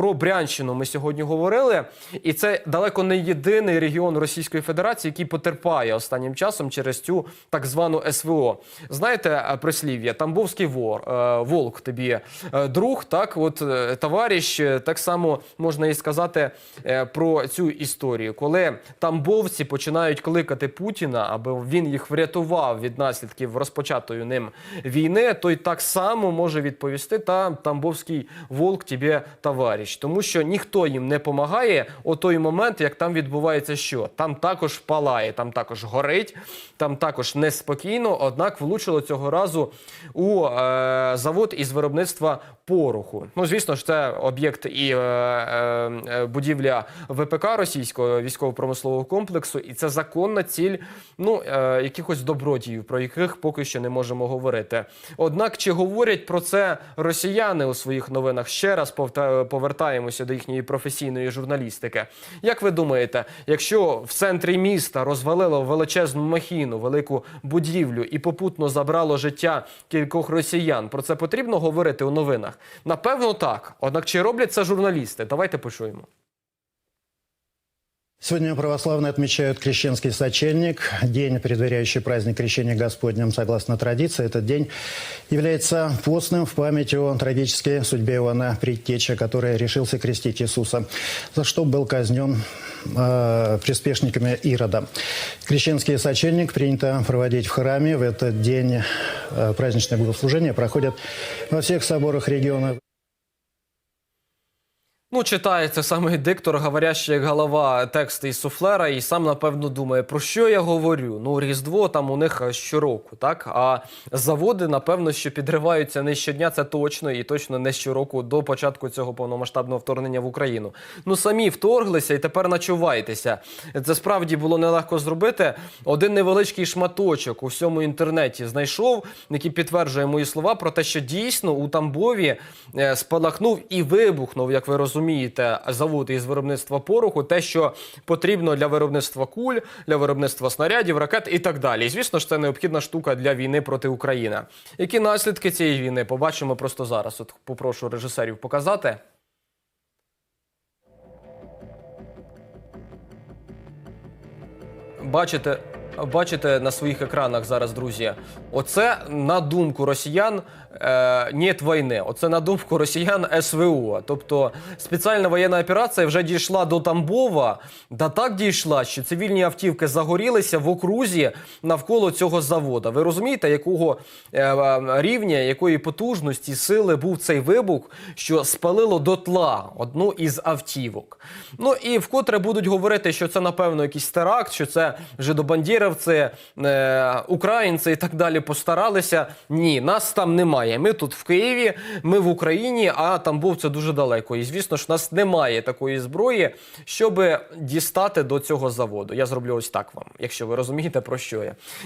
про Брянщину ми сьогодні говорили, і це далеко не єдиний регіон Російської Федерації, який потерпає останнім часом через цю так звану СВО. Знаєте е, прислів'я, Тамбовський вор, е, волк тобі е, друг, так от товариш, так само можна і сказати про цю історію, коли тамбовці починають кликати Путіна, аби він їх врятував від наслідків розпочатої ним війни, той так само може відповісти та тамбовський волк тебе товариш, тому що ніхто їм не допомагає у той момент, як там відбувається що там також палає, там також горить, там також неспокійно. Однак влучило цього разу у е, завод із виробництва пороху. Ну звісно ж, це об'єкт і е, е, будівля ВПК російського військово-промислового комплексу, і це законна ціль ну е, якихось добродіїв, про яких поки що не можемо говорити. Однак, чи говорять про це росіяни у своїх новинах? Ще раз повта- повертаємося до їхньої професійної журналістики. Як ви думаєте, якщо в центрі міста розвалило величезну махіну, велику будівлю і попутно забрало життя кількох росіян, про це потрібно говорити у новинах? Напевно, так. Однак чи роблять це журналісти? Давайте почуємо. Сегодня православные отмечают Крещенский сочельник, день, предваряющий праздник Крещения Господнем согласно традиции. Этот день является постным в память о трагической судьбе Иоанна Предтеча, который решился крестить Иисуса, за что был казнен э, приспешниками Ирода. Крещенский сочельник принято проводить в храме. В этот день э, праздничные богослужения проходят во всех соборах региона. Ну, читає це саме диктор, говорящий як голова тексти із суфлера, і сам напевно думає, про що я говорю. Ну, Різдво там у них е, щороку, так? А заводи, напевно, що підриваються не щодня, це точно, і точно не щороку до початку цього повномасштабного вторгнення в Україну. Ну, самі вторглися і тепер начувайтеся. Це справді було нелегко зробити. Один невеличкий шматочок у всьому інтернеті знайшов, який підтверджує мої слова про те, що дійсно у Тамбові е, спалахнув і вибухнув, як ви розумієте, завод із виробництва пороху, те, що потрібно для виробництва куль, для виробництва снарядів, ракет і так далі. І звісно ж, це необхідна штука для війни проти України. Які наслідки цієї війни побачимо просто зараз. От попрошу режисерів показати. Бачите, бачите на своїх екранах зараз, друзі. Оце на думку росіян е, «Нєт війни. Оце на думку росіян СВО. Тобто спеціальна воєнна операція вже дійшла до Тамбова, да так дійшла, що цивільні автівки загорілися в окрузі навколо цього завода. Ви розумієте, якого е, е, рівня, якої потужності сили був цей вибух, що спалило дотла одну із автівок. Ну і вкотре будуть говорити, що це напевно якийсь теракт, що це жидобандєровці, е, українці і так далі постаралися. Ні, нас там немає. Ми тут в Києві, ми в Україні, а там був це дуже далеко. І звісно ж, нас немає такої зброї, щоб дістати до цього заводу. Я зроблю ось так вам, якщо ви розумієте про що я.